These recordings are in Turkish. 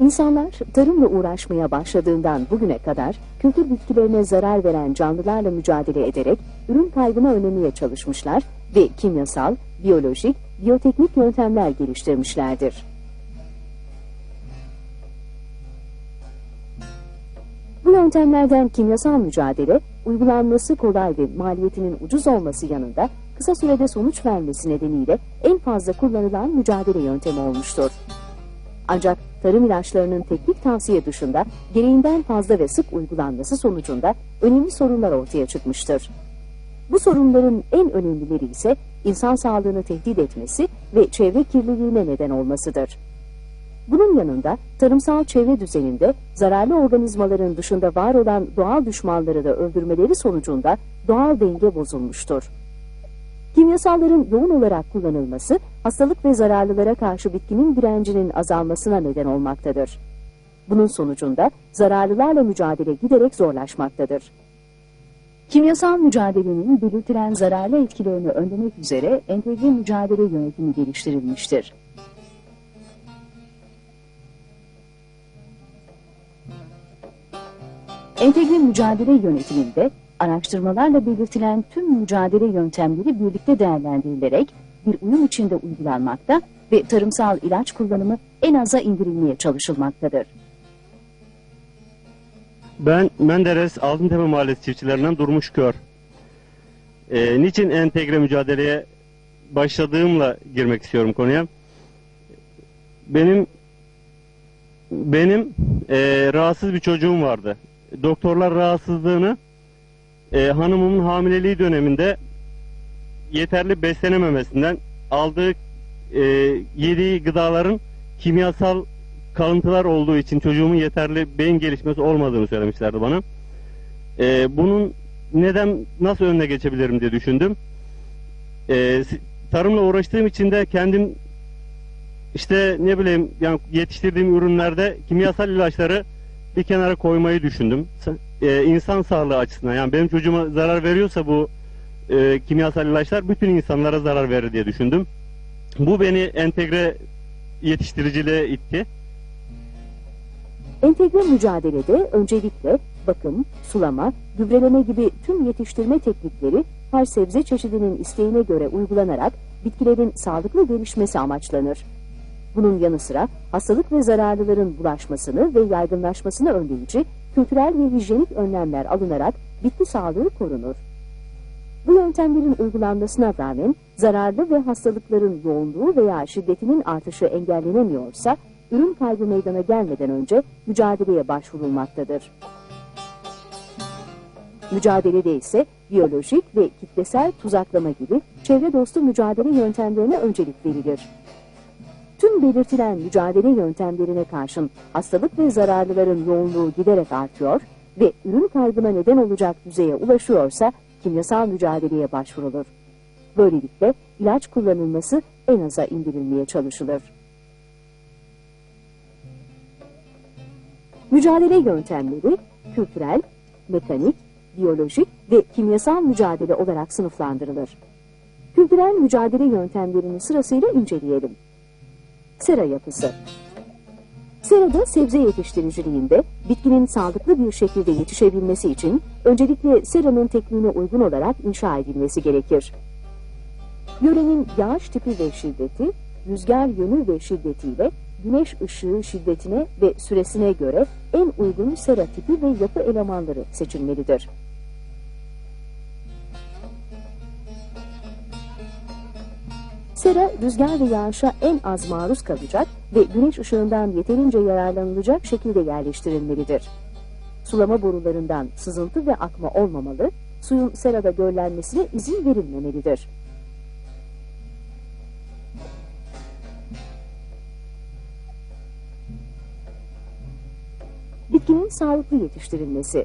İnsanlar tarımla uğraşmaya başladığından bugüne kadar kültür bitkilerine zarar veren canlılarla mücadele ederek ürün kaybını önlemeye çalışmışlar ve kimyasal, biyolojik, biyoteknik yöntemler geliştirmişlerdir. Bu yöntemlerden kimyasal mücadele, uygulanması kolay ve maliyetinin ucuz olması yanında kısa sürede sonuç vermesi nedeniyle en fazla kullanılan mücadele yöntemi olmuştur. Ancak tarım ilaçlarının teknik tavsiye dışında gereğinden fazla ve sık uygulanması sonucunda önemli sorunlar ortaya çıkmıştır. Bu sorunların en önemlileri ise insan sağlığını tehdit etmesi ve çevre kirliliğine neden olmasıdır. Bunun yanında tarımsal çevre düzeninde zararlı organizmaların dışında var olan doğal düşmanları da öldürmeleri sonucunda doğal denge bozulmuştur. Kimyasalların yoğun olarak kullanılması hastalık ve zararlılara karşı bitkinin direncinin azalmasına neden olmaktadır. Bunun sonucunda zararlılarla mücadele giderek zorlaşmaktadır. Kimyasal mücadelenin belirtilen zararlı etkilerini önlemek üzere entegre mücadele yönetimi geliştirilmiştir. Entegre mücadele yönetiminde araştırmalarla belirtilen tüm mücadele yöntemleri birlikte değerlendirilerek bir uyum içinde uygulanmakta ve tarımsal ilaç kullanımı en aza indirilmeye çalışılmaktadır. Ben Menderes Altıntepe Mahallesi çiftçilerinden Durmuş Kör. Ee, niçin entegre mücadeleye başladığımla girmek istiyorum konuya. Benim benim e, rahatsız bir çocuğum vardı. Doktorlar rahatsızlığını e, hanımımın hamileliği döneminde yeterli beslenememesinden aldığı e, yediği gıdaların kimyasal kalıntılar olduğu için çocuğumun yeterli beyin gelişmesi olmadığını söylemişlerdi bana. E, bunun neden nasıl önüne geçebilirim diye düşündüm. E, tarımla uğraştığım için de kendim işte ne bileyim yani yetiştirdiğim ürünlerde kimyasal ilaçları bir kenara koymayı düşündüm. E, insan sağlığı açısından yani benim çocuğuma zarar veriyorsa bu e, kimyasal ilaçlar bütün insanlara zarar verir diye düşündüm. Bu beni entegre yetiştiriciliğe itti. Entegre mücadelede öncelikle bakım, sulama, gübreleme gibi tüm yetiştirme teknikleri her sebze çeşidinin isteğine göre uygulanarak bitkilerin sağlıklı gelişmesi amaçlanır. Bunun yanı sıra hastalık ve zararlıların bulaşmasını ve yaygınlaşmasını önleyici kültürel ve hijyenik önlemler alınarak bitki sağlığı korunur. Bu yöntemlerin uygulanmasına rağmen zararlı ve hastalıkların yoğunluğu veya şiddetinin artışı engellenemiyorsa ürün kaybı meydana gelmeden önce mücadeleye başvurulmaktadır. Mücadelede ise biyolojik ve kitlesel tuzaklama gibi çevre dostu mücadele yöntemlerine öncelik verilir. Belirtilen mücadele yöntemlerine karşın hastalık ve zararlıların yoğunluğu giderek artıyor ve ürün kaybına neden olacak düzeye ulaşıyorsa kimyasal mücadeleye başvurulur. Böylelikle ilaç kullanılması en aza indirilmeye çalışılır. Mücadele yöntemleri kültürel, mekanik, biyolojik ve kimyasal mücadele olarak sınıflandırılır. Kültürel mücadele yöntemlerini sırasıyla inceleyelim. Sera yapısı. Serada sebze yetiştiriciliğinde bitkinin sağlıklı bir şekilde yetişebilmesi için öncelikle seranın tekniğine uygun olarak inşa edilmesi gerekir. Yörenin yağış tipi ve şiddeti, rüzgar yönü ve şiddetiyle güneş ışığı şiddetine ve süresine göre en uygun sera tipi ve yapı elemanları seçilmelidir. Sera rüzgar ve yağışa en az maruz kalacak ve güneş ışığından yeterince yararlanılacak şekilde yerleştirilmelidir. Sulama borularından sızıntı ve akma olmamalı, suyun serada göllenmesine izin verilmemelidir. Bitkinin sağlıklı yetiştirilmesi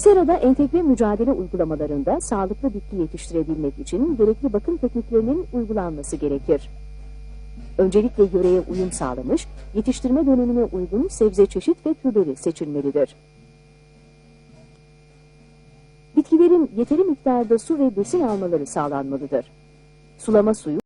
Serada entegre mücadele uygulamalarında sağlıklı bitki yetiştirebilmek için gerekli bakım tekniklerinin uygulanması gerekir. Öncelikle yöreye uyum sağlamış, yetiştirme dönemine uygun sebze çeşit ve türleri seçilmelidir. Bitkilerin yeteri miktarda su ve besin almaları sağlanmalıdır. Sulama suyu